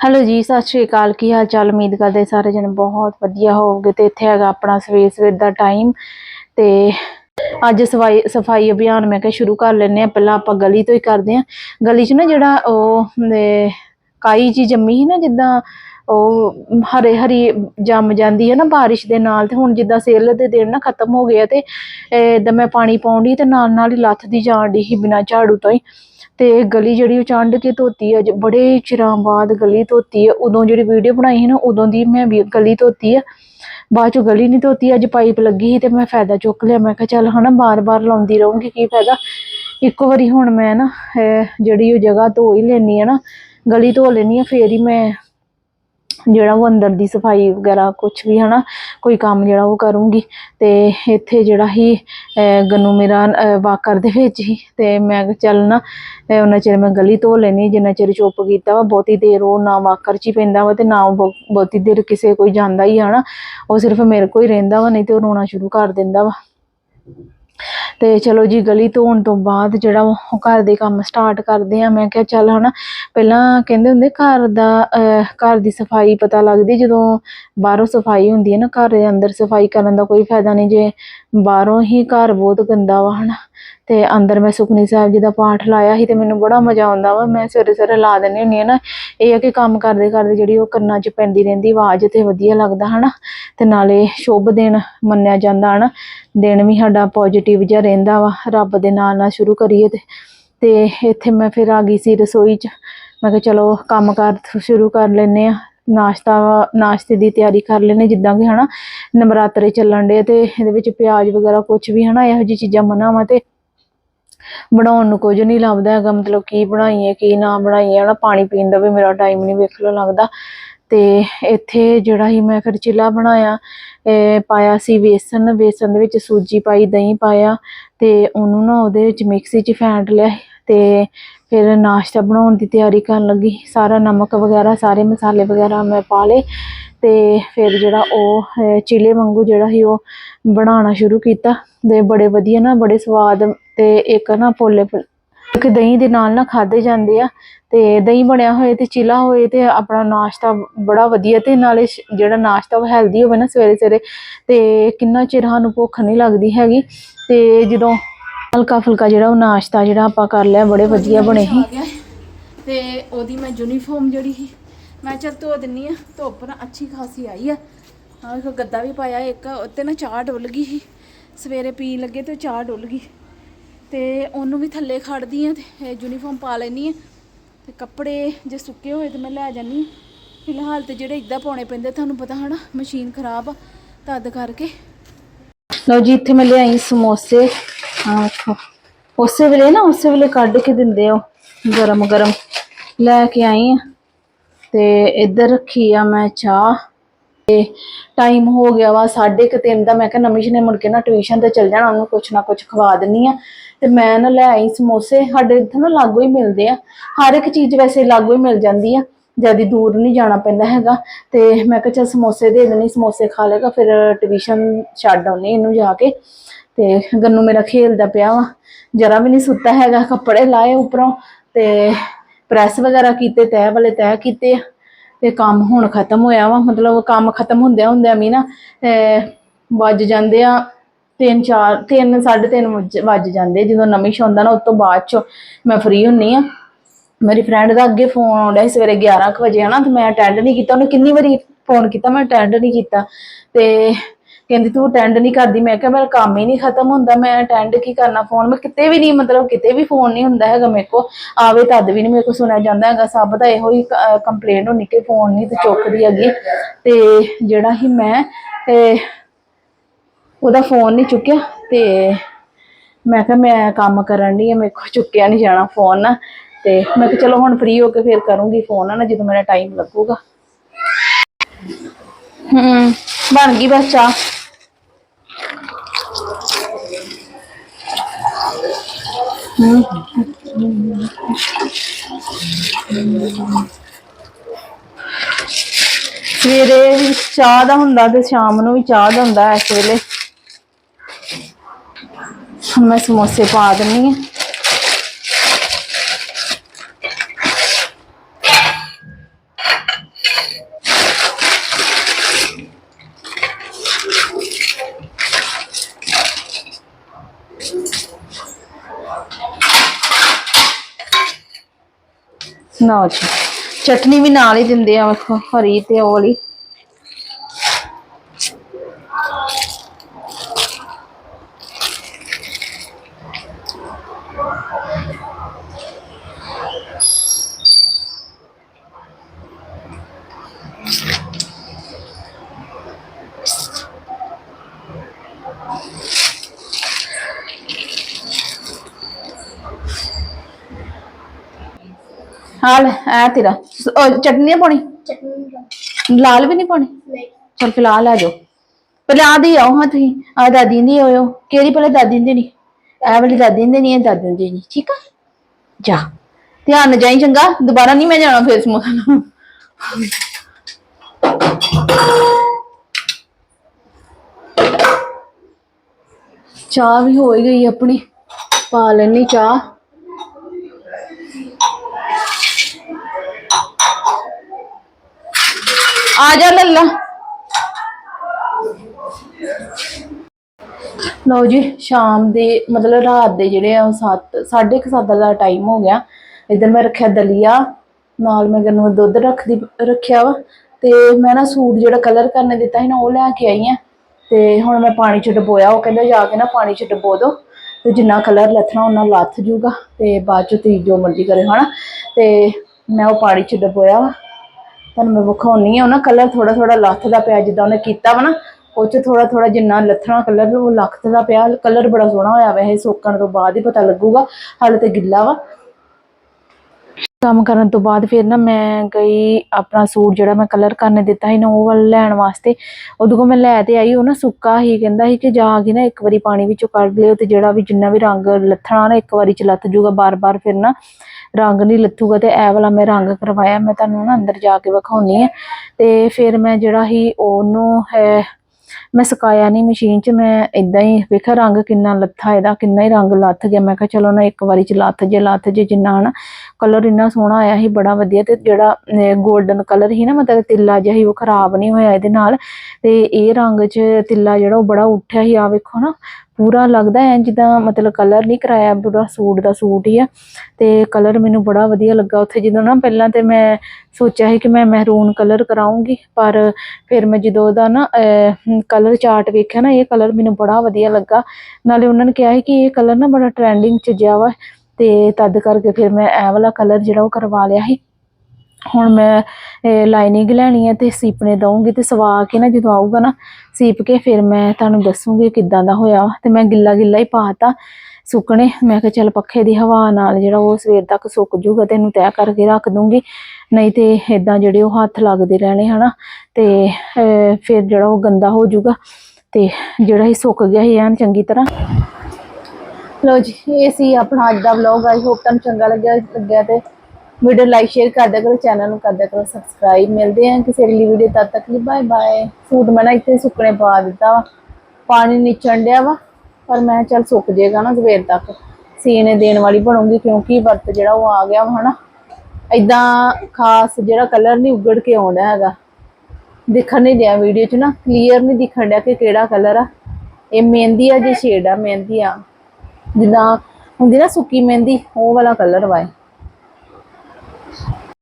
Hello ਜੀ ਸਤਿ ਸ਼੍ਰੀ ਅਕਾਲ। ਕੀ ਹਾਲ ਚਾਲ? ਉਮੀਦ ਕਰਦੇ ਸਾਰੇ ਜਣੇ ਬਹੁਤ ਵਧੀਆ ਹੋਵੋਗੇ ਤੇ ਇੱਥੇ ਹੈਗਾ ਆਪਣਾ ਸਵੇਰ ਸਵੇਰ ਦਾ ਟਾਈਮ। ਤੇ ਅੱਜ ਸਫ਼ਾਈ ਸਫ਼ਾਈ ਅਭਿਆਨ ਮੈਂ ਕਿਹਾ ਸ਼ੁਰੂ ਕਰ ਲੈਨੇ ਆ ਪਹਿਲਾਂ ਆਪਾਂ ਗਲੀ ਤੋਂ ਹੀ ਕਰਦੇ ਆ ਗਲੀ 'ਚ ਨਾ ਜਿਹੜਾ ਉਹ ਅਮ, ਕਾਈ ਜੀ ਜੰਮੀ ਸੀ ਨਾ ਜਿੱਦਾਂ ਉਹ ਹਰੇ ਹਰੀ ਜੰਮ ਜਾਂਦੀ ਹੈ ਨਾ ਬਾਰਿਸ਼ ਦੇ ਨਾਲ ਤੇ ਹੁਣ ਜਿੱਦਾਂ ਸੇਲ ਦੇ ਦਿਨ ਨਾ ਖਤਮ ਹੋ ਗਏ ਆ ਤੇ ਇਦਾਂ ਮੈਂ ਪਾਣੀ ਪਾਉਂਦੀ ਤੇ ਨਾਲ ਨਾਲ ਹੀ ਲੱਥ ਦੀ ਜਾਣ ਦੀ ਸੀ ਬਿਨਾਂ ਝਾੜੂ ਤੋਂ ਹੀ। ਤੇ ਗਲੀ ਜਿਹੜੀ ਉਹ ਚੰਡ ਕੇ ਧੋਤੀ ਅੱਜ ਬੜੇ ਚਿਰਾਂ ਬਾਅਦ ਗਲੀ ਧੋਤੀ ਹੈ ਉਦੋਂ ਜਿਹੜੀ ਵੀਡੀਓ ਬਣਾਈ ਸੀ ਨਾ, ਉਦੋਂ ਦੀ ਮੈਂ ਵੀ ਗਲੀ ਧੋਤੀ ਹੈ ਬਾਅਦ ਚੋਂ ਗਲੀ ਨਹੀਂ ਧੋਤੀ, ਅੱਜ ਪਾਈਪ ਲੱਗੀ ਸੀ ਤੇ ਮੈਂ ਫਾਇਦਾ ਚੁੱਕ ਲਿਆ, ਮੈਂ ਕਿਹਾ ਚੱਲ ਹਨਾ ਬਾਰ-ਬਾਰ ਲਾਉਂਦੀ ਰਹੂੰਗੀ, ਕੀ ਫਾਇਦਾ? ਇੱਕ ਵਾਰੀ ਹੁਣ ਮੈਂ ਨਾ ਜਿਹੜੀ ਉਹ ਜਗ੍ਹਾ ਧੋ ਹੀ ਲੈਣੀ ਹੈ ਨਾ, ਗਲੀ ਧੋ ਲੈਣੀ ਆ, ਫੇਰ ਹੀ ਮੈਂ ਜਿਹੜਾ ਉਹ ਅੰਦਰ ਦੀ ਸਫ਼ਾਈ ਵਗੈਰਾ ਕੁਛ ਵੀ ਹੈ ਨਾ ਕੋਈ ਕੰਮ ਜਿਹੜਾ ਉਹ ਕਰੂੰਗੀ। ਤੇ ਇੱਥੇ ਜਿਹੜਾ ਹੀ ਗਨੂ ਮੇਰਾ ਵਾਕਰ ਦੇ ਵਿੱਚ ਹੀ। ਅਤੇ ਮੈਂ ਕਿਹਾ ਚੱਲ ਨਾ ਅਹ, ਉਹਨਾਂ ਚਿਰ ਮੈਂ ਗਲੀ ਧੋ ਲੈਣੀ ਜਿੰਨਾ ਚਿਰ ਚੁੱਪ ਕੀਤਾ ਵਾ ਬਹੁਤੀ ਦੇਰ ਉਹ ਨਾ ਵਾਕਰ ਚ ਹੀ ਪੈਂਦਾ ਵਾ ਤੇ ਨਾ ਉਹ ਬਹੁ- ਬਹੁਤੀ ਦੇਰ ਕਿਸੇ ਕੋਈ ਜਾਂਦਾ ਹੀ ਹੈ ਨਾ ਉਹ ਸਿਰਫ ਮੇਰੇ ਕੋਲ ਹੀ ਰਹਿੰਦਾ ਵਾ ਨਹੀਂ ਤੇ ਉਹ ਰੋਣਾ ਸ਼ੁਰੂ ਕਰ ਦਿੰਦਾ ਵਾ। ਤੇ ਚਲੋ ਜੀ ਗਲੀ ਧੋਣ ਤੋਂ ਬਾਅਦ ਜਿਹੜਾ ਉਹ ਘਰ ਦੇ ਕੰਮ ਸਟਾਰਟ ਕਰਦੇ ਆ ਮੈਂ ਕਿਹਾ ਚੱਲ ਹਨਾ ਪਹਿਲਾਂ ਕਹਿੰਦੇ ਹੁੰਦੇ ਘਰ ਦਾ ਅਹ, ਘਰ ਦੀ ਸਫ਼ਾਈ ਪਤਾ ਲੱਗਦੀ ਜਦੋਂ ਬਾਹਰੋਂ ਸਫ਼ਾਈ ਹੁੰਦੀ ਹੈ ਨਾ ਘਰ ਦੇ ਅੰਦਰ ਸਫ਼ਾਈ ਕਰਨ ਦਾ ਕੋਈ ਫਾਇਦਾ ਨਹੀਂ ਜੇ ਬਾਹਰੋਂ ਹੀ ਘਰ ਬਹੁਤ ਗੰਦਾ ਵਾ ਹਨਾ। ਤੇ ਅੰਦਰ ਮੈਂ ਸੁਖਨੀ ਸਾਹਿਬ ਜੀ ਦਾ ਪਾਠ ਲਾਇਆ ਸੀ ਤੇ ਮੈਨੂੰ ਬੜਾ ਮਜ਼ਾ ਆਉਂਦਾ ਵਾ। ਮੈਂ ਸਵੇਰੇ ਸਵੇਰੇ ਲਾ ਦਿੰਦੀ ਹੁੰਦੀ ਹਾਂ ਨਾ। ਇਹ ਆ ਕਿ ਕੰਮ ਕਰਦੇ ਕਰਦੇ ਜਿਹੜੀ ਉਹ ਕੰਨਾਂ 'ਚ ਪੈਂਦੀ ਰਹਿੰਦੀ, ਆਵਾਜ਼ ਤੇ ਵਧੀਆ ਲੱਗਦਾ, ਹਨਾ? ਤੇ ਨਾਲੇ ਸ਼ੁਭ ਦਿਨ ਮੰਨਿਆ ਜਾਂਦਾ, ਹਨਾ? ਦਿਨ ਵੀ ਸਾਡਾ ਪੋਜ਼ਿਟਿਵ ਜਿਹਾ ਰਹਿੰਦਾ ਵਾ। ਰੱਬ ਦੇ ਨਾਲ ਨਾਲ ਸ਼ੁਰੂ ਕਰੀਏ ਤੇ। ਤੇ ਇੱਥੇ ਮੈਂ ਫਿਰ ਆ ਗਈ ਸੀ ਰਸੋਈ 'ਚ। ਮੈਂ ਕਿਹਾ ਚਲੋ ਕੰਮ ਕਾਰ ਸ਼ੁਰੂ ਕਰ ਲੈਨੇ ਆ। ਨਾਸ਼ਤਾ ਨਾਸ਼ਤੇ ਦੀ ਤਿਆਰੀ ਕਰ ਲੈਨੇ ਜਿੱਦਾਂ ਕਿ, ਹਨਾ? ਨਵਰਾਤਰੇ ਚੱਲਣ ਦੇ ਤੇ ਇਹਦੇ ਵਿੱਚ ਪਿਆਜ਼ ਵਗੈਰਾ ਕੁਝ ਵੀ, ਹਨਾ? ਇਹੋ ਜਿਹੀ ਚੀਜ਼ਾਂ ਮਨਾ ਵਾ ਤੇ ਬਣਾਉਣ ਨੂੰ ਕੁਝ ਨਹੀਂ ਲੱਭਦਾ ਹੈਗਾ ਮਤਲਬ ਕੀ ਬਣਾਈਏ ਕੀ ਨਾ ਬਣਾਈਏ ਹਨਾ ਪਾਣੀ ਪੀਣ ਦਾ ਵੀ ਮੇਰਾ ਟਾਈਮ ਨਹੀਂ ਵੇਖ ਲਓ ਲੱਗਦਾ। ਤੇ ਇੱਥੇ ਜਿਹੜਾ ਹੀ ਮੈਂ ਫਿਰ ਚਿੱਲਾ ਬਣਾਇਆ ਪਾਇਆ ਸੀ ਵੇਸਣ ਵੇਸਣ ਦੇ ਵਿੱਚ ਸੂਜੀ ਪਾਈ ਦਹੀਂ ਪਾਇਆ ਤੇ ਉਹਨੂੰ ਨਾ ਉਹਦੇ ਵਿੱਚ ਮਿਕਸੀ 'ਚ ਫੈਂਟ ਲਿਆ ਤੇ ਫਿਰ ਨਾਸ਼ਤਾ ਬਣਾਉਣ ਦੀ ਤਿਆਰੀ ਕਰਨ ਲੱਗੀ। ਸਾਰਾ ਨਮਕ ਵਗੈਰਾ ਸਾਰੇ ਮਸਾਲੇ ਵਗੈਰਾ ਮੈਂ ਪਾ ਲਏ ਤੇ ਫਿਰ ਜਿਹੜਾ ਉਹ ਅਹ, ਵਾਂਗੂ ਜਿਹੜਾ ਸੀ ਉਹ ਬਣਾਉਣਾ ਸ਼ੁਰੂ ਕੀਤਾ ਤੇ ਬੜੇ ਵਧੀਆ ਨਾ ਬੜੇ ਸਵਾਦ ਤੇ ਇੱਕ ਨਾ ਪੋਲੇ ਪੁ- ਦਹੀਂ ਦੇ ਨਾਲ ਨਾ ਖਾਦੇ ਜਾਂਦੇ ਆ ਤੇ ਦਹੀਂ ਬਣਿਆ ਹੋਏ ਤੇ ਚਿਲਾ ਹੋਏ ਤੇ ਆਪਣਾ ਨਾਸ਼ਤਾ ਬੜਾ ਵਧੀਆ ਤੇ ਨਾਲੇ ਜਿਹੜਾ ਨਾਸ਼ਤਾ ਉਹ ਹੈਲਦੀ ਹੋਵੇ ਨਾ ਸਵੇਰੇ ਸਵੇਰੇ, ਤੇ ਕਿੰਨਾ ਚਿਰ ਸਾਨੂੰ ਭੁੱਖ ਨਹੀਂ ਲੱਗਦੀ ਹੈਗੀ। ਤੇ ਜਦੋਂ ਹਲਕਾ ਫੁਲਕਾ ਜਿਹੜਾ ਉਹ ਨਾਸ਼ਤਾ ਜਿਹੜਾ ਆਪਾਂ ਕਰ ਲਿਆ, ਬੜੇ ਵਧੀਆ ਬਣੇ ਸੀ। ਤੇ ਉਹਦੀ ਮੈਂ ਯੂਨੀਫਾਰਮ ਜਿਹੜੀ ਸੀ, ਮੈਂ ਚਲ ਧੋ ਦਿੰਨੀ ਆ, ਧੁੱਪ ਨਾ ਅੱਛੀ ਖਾਸੀ ਆਈ ਆ। ਆਹ ਗੱਦਾ ਵੀ ਪਾਇਆ, ਇੱਕ ਉੱਤੇ ਨਾ ਚਾਹ ਡੁੱਲ ਗਈ ਸੀ। ਸਵੇਰੇ ਪੀਣ ਲੱਗੇ ਤੇ ਚਾਹ ਡੁੱਲ ਗਈ। ਤੇ ਉਹਨੂੰ ਵੀ ਥੱਲੇ ਖੜਦੀ ਆ ਤੇ ਯੂਨੀਫਾਰਮ ਪਾ ਲੈਣੀ ਆ ਤੇ ਕੱਪੜੇ ਜੇ ਸੁੱਕੇ ਹੋਏ ਤੇ ਮੈਂ ਲੈ ਜਾਨੀ ਫਿਲਹਾਲ ਤੇ ਜਿਹੜੇ ਇਦਾਂ ਪਾਉਣੇ ਪੈਂਦੇ ਤੁਹਾਨੂੰ ਪਤਾ ਹਨਾ, ਮਸ਼ੀਨ ਖਰਾਬ ਆ, ਤਦ ਕਰਕੇ। ਲਓ ਜੀ, ਇੱਥੇ ਮੈਂ ਲਿਆਈ ਸਮੋਸੇ। ਆਹ ਉਸੇ ਵੇਲੇ ਨਾ, ਉਸੇ ਵੇਲੇ ਕੱਢ ਕੇ ਦਿੰਦੇ ਆ ਗਰਮ ਗਰਮ। ਲੈ ਕੇ ਆਈ ਆ ਤੇ ਇੱਧਰ ਰੱਖੀ ਆ ਮੈਂ ਚਾਹ ਤੇ ਟਾਈਮ ਹੋ ਗਿਆ ਵਾ 3:30 ਦਾ, ਮੈਂ ਕਿਹਾ ਨਮਿਸ਼ ਨੇ ਮੁੜ ਕੇ ਨਾ ਟਿਊਸ਼ਨ ਤੇ ਚਲ ਜਾਣਾ, ਉਹਨੂੰ ਕੁਛ ਨਾ ਕੁਛ ਖਵਾ ਦਿੰਨੀ ਆ। ਤੇ ਮੈਂ ਨਾ ਲੈ ਆਈ ਸਮੋਸੇ, ਸਾਡੇ ਇੱਥੇ ਨਾ ਲਾਗੋ ਹੀ ਮਿਲਦੇ ਆ। ਹਰ ਇੱਕ ਚੀਜ਼ ਵੈਸੇ ਲਾਗੋ ਹੀ ਮਿਲ ਜਾਂਦੀ ਆ, ਜ਼ਿਆਦਾ ਦੂਰ ਨਹੀਂ ਜਾਣਾ ਪੈਂਦਾ ਹੈਗਾ। ਤੇ ਮੈਂ ਕਿਹਾ ਚਲ ਸਮੋਸੇ ਦੇ ਦੇਣੀ ਸਮੋਸੇ ਖਾ ਲੇਗਾ ਫਿਰ ਟਿਊਸ਼ਨ ਛੱਡ ਆਉਣੀ ਇਹਨੂੰ ਜਾ ਕੇ। ਤੇ ਗੰਨੂ ਮੇਰਾ ਖੇਲਦਾ ਪਿਆ ਵਾ, ਜਰਾ ਵੀ ਨਹੀਂ ਸੁੱਤਾ ਹੈਗਾ, ਕੱਪੜੇ ਲਾਏ ਉੱਪਰੋਂ, ਤੇ ਪ੍ਰੈਸ ਵਗੈਰਾ ਕੀਤੇ ਤੈਅ ਵਾਲੇ ਤੈਅ ਕੀਤੇ ਆ। ਤੇ ਕੰਮ ਹੁਣ ਖਤਮ ਹੋਇਆ ਵਾ, ਮਤਲਬ ਕੰਮ ਖਤਮ ਹੁੰਦਿਆਂ ਹੁੰਦਿਆਂ ਵੀ ਨਾ ਵੱਜ ਜਾਂਦੇ ਆ ਤਿੰਨ ਚਾਰ, ਤਿੰਨ, ਸਾਢੇ ਤਿੰਨ ਵੱਜ- ਜਾਂਦੇ ਜਦੋਂ ਨਮਿਸ਼ ਆਉਂਦਾ ਨਾ ਉਸ ਤੋਂ ਬਾਅਦ ਚ ਮੈਂ ਫ੍ਰੀ ਹੁੰਨੀ ਆ। ਮੇਰੀ ਫਰੈਂਡ ਦਾ ਅੱਗੇ ਫੋਨ ਆਉਂਦਾ ਸੀ ਸਵੇਰੇ 11 ਕੁ ਵਜੇ, ਹਨਾ, ਤੇ ਮੈਂ ਅਟੈਂਡ ਨਹੀਂ ਕੀਤਾ। ਉਹਨੇ ਕਿੰਨੀ ਵਾਰੀ ਫੋਨ ਕੀਤਾ, ਮੈਂ ਅਟੈਂਡ ਨਹੀਂ ਕੀਤਾ। ਤੇ ਕਹਿੰਦੀ ਤੂੰ ਅਟੈਂਡ ਨਹੀਂ ਕਰਦੀ। ਮੈਂ ਕਿਹਾ, ਮੇਰਾ ਕੰਮ ਹੀ ਨਹੀਂ ਖਤਮ ਹੁੰਦਾ। ਮੈਂ ਅਟੈਂਡ ਕੀ ਕਰਨਾ ਫੋਨ ਮੈਂ ਕਿਤੇ ਵੀ ਨਹੀਂ, ਮਤਲਬ ਕਿਤੇ ਵੀ ਫੋਨ ਨਹੀਂ ਹੁੰਦਾ ਹੈਗਾ ਮੇਰੇ ਕੋ ਆਵੇ ਤਦ ਵੀ ਨਹੀਂ ਮੇਰੇ ਕੋ ਸੁਣਿਆ ਜਾਂਦਾ ਹੈਗਾ। ਸਭ ਦਾ ਇਹੋ ਹੀ ਕੰਪਲੇਂਟ ਹੁੰਦੀ ਕਿ ਫੋਨ ਨਹੀਂ ਤੇ ਚੁੱਕਦੀ ਹੈਗੀ। ਤੇ ਜਿਹੜਾ ਹੀ ਮੈਂ, ਤੇ ਉਹਦਾ ਫੋਨ ਨਹੀਂ ਚੁੱਕਿਆ। ਤੇ ਮੈਂ ਕਿਹਾ, ਮੈਂ ਕੰਮ ਕਰਨ ਦੀ ਆ, ਮੇਰੇ ਕੋ ਚੁੱਕਿਆ ਨਹੀਂ ਜਾਣਾ ਫੋਨ ਨਾ ਤੇ ਮੈਂ ਕਿਹਾ, ਚਲੋ ਹੁਣ ਫ੍ਰੀ ਹੋ ਕੇ ਫਿਰ ਕਰੂੰਗੀ ਫੋਨ ਨਾ ਜਦੋਂ ਮੇਰਾ ਟਾਈਮ ਲੱਗੂਗਾ। ਹੂੰ, ਬਣ ਗਈ ਬਸ ਚਾਹ। ਸਵੇਰੇ ਚਾਹ ਦਾ ਹੁੰਦਾ ਤੇ ਸ਼ਾਮ ਨੂੰ ਵੀ ਚਾਹ ਦਾ ਹੁੰਦਾ ਇਸ ਵੇਲੇ। ਹੁਣ ਮੈਂ ਸਮੋਸੇ ਪਾ ਦਿੰਨੀ ਆ। ਲਓ ਜੀ। ਚਟਨੀ ਵੀ ਨਾਲ ਹੀ ਦਿੰਦੇ ਆ ਵੇਖੋ ਹਰੀ ਤੇ ਉਹ ਵਾਲੀ। ਹਾਲ ਆ ਤੇਰਾ। ਉਹ ਚਟਨੀ ਨਹੀਂ ਪਾਉਣੀ? ਲਾਲ ਵੀ ਨਹੀਂ ਪਾਉਣੀ? ਚਲ ਫਿਲਹਾਲ ਆ ਜਾਓ। ਪਹਿਲਾਂ ਆ ਦੀ ਆਓ ਹਾਂ ਤੁਸੀਂ। ਆ ਦਾਦੀ ਦੀ ਆਇਓ ਕਿਹੜੀ ਪਹਿਲਾਂ ਦਾਦੀ ਦੀ ਨਹੀਂ ਇਹ ਵਾਲੀ ਦਾਦੀ ਦੀ ਨਹੀਂ ਇਹ ਦਾਦੀ ਦੀ ਨਹੀਂ ਠੀਕ ਆ? ਜਾ। ਧਿਆਨ ਨਾਲ ਜਾਈ ਚੰਗਾ। ਦੁਬਾਰਾ ਨਹੀਂ ਮੈਂ ਜਾਣਾ ਫੇਰ ਸਮੋਸਾ ਨੂੰ। ਚਾਹ ਵੀ ਹੋ ਹੀ ਗਈ ਆਪਣੀ। ਪਾ ਲੈਣੀ ਚਾਹ। ਆ ਜਾ ਲੱਲਾ। ਲਓ ਜੀ, ਸ਼ਾਮ ਦੇ, ਮਤਲਬ ਰਾਤ ਦੇ ਜਿਹੜੇ ਆ 7 7:30 ਦਾ ਟਾਈਮ ਹੋ ਗਿਆ। ਇਧਰ ਮੈਂ ਰੱਖਿਆ ਦਲੀਆ, ਨਾਲ ਮੈਂ ਗਨੂੰ ਦੁੱਧ ਰੱਖਦੀ, ਰੱਖਿਆ ਵਾ। ਤੇ ਮੈਂ ਨਾ ਸੂਟ ਜਿਹੜਾ ਕਲਰ ਕਰਨ ਦਿੱਤਾ ਸੀ ਨਾ, ਉਹ ਲੈ ਕੇ ਆਈ ਆ। ਤੇ ਹੁਣ ਮੈਂ ਪਾਣੀ ਚ ਡਬੋਇਆ, ਉਹ ਕਹਿੰਦਾ ਜਾ ਕੇ ਨਾ ਪਾਣੀ ਚ ਡਬੋ ਦੋ। ਤੇ ਜਿੰਨਾ ਕਲਰ ਲੱਥਣਾ ਉਹਨਾਂ ਲੱਥ ਜੂਗਾ। ਤੇ ਬਾਅਦ ਚ ਤੁਸੀਂ ਜੋ ਮਰਜ਼ੀ ਕਰੇ, ਹਨਾ। ਤੇ ਮੈਂ ਉਹ ਪਾਣੀ ਚ ਡਬੋਇਆ ਵਾ। ਤੁਹਾਨੂੰ ਮੈਂ ਵਿਖਾਉਣੀ ਆ ਉਹ ਨਾ ਕਲਰ ਥੋੜਾ ਥੋੜਾ ਲੱਥ ਦਾ ਪਿਆ, ਜਿੱਦਾਂ ਉਹਨੇ ਕੀਤਾ ਵਾ ਨਾ, ਉਹ ਚ ਥੋੜਾ ਥੋੜਾ ਜਿੰਨਾ ਲੱਥਣਾ ਕਲਰ ਉਹ ਲੱਥਦਾ ਪਿਆ ਕਲਰ ਬੜਾ ਸੋਹਣਾ ਹੋਇਆ ਵੈਸੇ, ਸੋਕਣ ਤੋਂ ਬਾਅਦ ਹੀ ਪਤਾ ਲੱਗੂਗਾ, ਹਾਲੇ ਤੇ ਗਿੱਲਾ ਵਾ। ਕੰਮ ਕਰਨ ਤੋਂ ਬਾਅਦ ਫਿਰ ਨਾ ਮੈਂ ਗਈ, ਆਪਣਾ ਸੂਟ ਜਿਹੜਾ ਮੈਂ ਕਲਰ ਕਰਨੇ ਦਿੱਤਾ ਸੀ ਨਾ, ਉਹ ਵੱਲ ਲੈਣ ਵਾਸਤੇ। ਉਹਦੇ ਕੋਲ ਮੈਂ ਲੈ ਤੇ ਆਈ, ਉਹ ਨਾ ਸੁੱਕਾ ਹੀ ਕਹਿੰਦਾ ਸੀ ਕਿ ਜਾ ਕੇ ਨਾ ਇੱਕ ਵਾਰੀ ਪਾਣੀ ਵਿੱਚੋਂ ਕੱਢ ਲਿਓ ਤੇ ਜਿਹੜਾ ਵੀ ਜਿੰਨਾ ਵੀ ਰੰਗ ਲੱਥਣਾ ਨਾ, ਇੱਕ ਵਾਰੀ ਚ ਲੱਥ ਜੂਗਾ ਬਾਰ-ਬਾਰ ਫਿਰ ਨਾ ਰੰਗ ਨਹੀਂ ਲੱਥੂਗਾ ਤੇ ਇਹ ਵਾਲਾ ਮੈਂ ਰੰਗ ਕਰਵਾਇਆ। ਮੈਂ ਤੁਹਾਨੂੰ ਨਾ ਅੰਦਰ ਜਾ ਕੇ ਵਿਖਾਉਣੀ ਆ। ਤੇ ਫਿਰ ਮੈਂ ਜਿਹੜਾ ਹੀ ਉਹਨੂੰ ਹੈ ਮੈਂ ਸੁਕਾਇਆ ਨਹੀਂ ਮਸ਼ੀਨ 'ਚ, ਮੈਂ ਇਦਾਂ ਹੀ ਵੇਖਿਆ ਰੰਗ ਕਿੰਨਾ ਲੱਥਾ ਇਹਦਾ, ਕਿੰਨਾ ਹੀ ਰੰਗ ਲੱਥ ਗਿਆ। ਮੈਂ ਕਿਹਾ ਚਲੋ ਨਾ ਇੱਕ ਵਾਰੀ ਚ ਲੱਥ ਜੇ ਲੱਥ ਜੇ, ਜਿੰਨਾ ਹਨਾ ਕਲਰ ਇੰਨਾ ਸੋਹਣਾ ਆਇਆ ਸੀ, ਬੜਾ ਵਧੀਆ ਤੇ ਜਿਹੜਾ 골ਡਨ ਕਲਰ ਸੀ ਨਾ, ਮਤਲਬ ਤਿੱਲਾ ਜਿਹਾ ਸੀ, ਉਹ ਖਰਾਬ ਨਹੀਂ ਹੋਇਆ ਇਹਦੇ ਨਾਲ। ਤੇ ਇਹ ਰੰਗ 'ਚ ਤਿੱਲਾ ਜਿਹੜਾ, ਉਹ ਬੜਾ ਉੱਠਿਆ ਸੀ। ਆ ਵੇਖੋ ਨਾ ਪੂਰਾ ਲੱਗਦਾ ਐ, ਜਿੱਦਾਂ ਮਤਲਬ ਕਲਰ ਨਹੀਂ ਕਰਾਇਆ, ਪੂਰਾ ਸੂਟ ਦਾ ਸੂਟ ਹੀ ਆ। ਤੇ ਕਲਰ ਮੈਨੂੰ ਬੜਾ ਵਧੀਆ ਲੱਗਾ ਉੱਥੇ, ਜਦੋਂ ਨਾ ਪਹਿਲਾਂ ਤੇ ਮੈਂ ਸੋਚਿਆ ਸੀ ਕਿ ਮੈਂ ਮਹਿਰੂਨ ਕਲਰ ਕਰਾਉਂਗੀ ਪਰ ਫਿਰ ਮੈਂ ਜਦੋਂ ਉਹਦਾ ਨਾ ਕਲਰ ਚਾਰਟ ਵੇਖਿਆ ਨਾ, ਇਹ ਕਲਰ ਮੈਨੂੰ ਬੜਾ ਵਧੀਆ ਲੱਗਾ। ਨਾਲੇ ਉਹਨਾਂ ਨੇ ਕਿਹਾ ਸੀ ਕਿ ਇਹ ਕਲਰ ਨਾ ਬੜਾ ਟ੍ਰੈਂਡਿੰਗ 'ਚ ਜਿਆ ਵਾ, ਤੇ ਤਦ ਕਰਕੇ ਫਿਰ ਮੈਂ ਇਹ ਵਾਲਾ ਕਲਰ ਜਿਹੜਾ ਉਹ ਕਰਵਾ ਲਿਆ ਸੀ। ਹੁਣ ਮੈਂ ਲਾਈਨਿੰਗ ਲੈਣੀ ਹੈ ਤੇ ਸੀਪਣੇ ਦਊਂਗੀ ਤੇ ਸਵਾ ਕੇ ਨਾ ਜਦੋਂ ਆਊਗਾ ਨਾ ਸੀਪ ਕੇ, ਫਿਰ ਮੈਂ ਤੁਹਾਨੂੰ ਦੱਸੂਗੀ ਕਿੱਦਾਂ ਦਾ ਹੋਇਆ ਵਾ। ਤੇ ਮੈਂ ਗਿੱਲਾ ਗਿੱਲਾ ਹੀ ਪਾਤਾ ਸੁੱਕਣੇ। ਮੈਂ ਕਿਹਾ ਚੱਲ ਪੱਖੇ ਦੀ ਹਵਾ ਨਾਲ ਜਿਹੜਾ ਉਹ ਸਵੇਰ ਤੱਕ ਸੁੱਕ ਜੂਗਾ ਤੇ ਇਹਨੂੰ ਤੈਅ ਕਰਕੇ ਰੱਖ ਦੂੰਗੀ ਨਹੀਂ ਤੇ ਇਦਾਂ ਜਿਹੜੇ ਉਹ ਹੱਥ ਲੱਗਦੇ ਰਹਿਣੇ ਹਨਾ, ਤੇ ਫਿਰ ਜਿਹੜਾ ਉਹ ਗੰਦਾ ਹੋ ਜੂਗਾ ਤੇ ਜਿਹੜਾ ਹੀ ਸੁੱਕ ਗਿਆ ਸੀ ਐਨ ਚੰਗੀ ਤਰ੍ਹਾਂ। ਲੋ ਜੀ, ਇਹ ਸੀ ਆਪਣਾ ਅੱਜ ਦਾ ਵਲੌਗ ਆਈ ਹੋਪ ਤੁਹਾਨੂੰ ਚੰਗਾ ਲੱਗਿਆ ਲੱਗਿਆ ਤੇ ਵੀਡੀਓ ਲਾਈਕ ਸ਼ੇਅਰ ਕਰ ਦਿਆ ਕਰੋ ਚੈਨਲ ਨੂੰ ਕਰ ਦਿਆ ਕਰੋ ਸਬਸਕ੍ਰਾਈਬ ਮਿਲਦੇ ਆ ਕਿਸੇ ਅਗਲੀ ਵੀਡੀਓ ਤਦ ਤੱਕ ਲਈ ਬਾਏ ਬਾਏ ਸੂਟ ਮੈਂ ਨਾ ਇੱਥੇ ਸੁੱਕਣੇ ਪਾ ਦਿੱਤਾ ਵਾ। ਪਾਣੀ ਨਿਚਣ ਡਿਆ ਵਾ, ਪਰ ਮੈਂ ਚੱਲ ਸੁੱਕ ਜਾਏਗਾ ਨਾ ਸਵੇਰ ਤੱਕ। ਸੀਨੇ ਦੇਣ ਵਾਲੀ ਬਣੂਗੀ, ਕਿਉਂਕਿ ਵਰਤ ਜਿਹੜਾ ਉਹ ਆ ਗਿਆ ਵਾ ਹਨਾ। ਇਦਾਂ ਖਾਸ ਜਿਹੜਾ ਕਲਰ ਨਹੀਂ ਉਗੜ ਕੇ ਆਉਂਦਾ ਹੈਗਾ। ਦਿਖਣ ਨਹੀਂ ਦਿਆ ਵੀਡੀਓ 'ਚ ਨਾ। ਕਲੀਅਰ ਨਹੀਂ ਦਿਖਣ ਡਿਆ ਕਿ ਕਿਹੜਾ ਕਲਰ ਆ। ਇਹ ਮਹਿੰਦੀ ਆ ਜੇ ਸ਼ੇਡ ਆ? ਮਹਿੰਦੀ ਆ। ਜਿੱਦਾਂ ਹੁੰਦੀ ਨਾ ਸੁੱਕੀ ਮਹਿੰਦੀ, ਉਹ ਵਾਲਾ ਕਲਰ ਵਾ ਇਹ।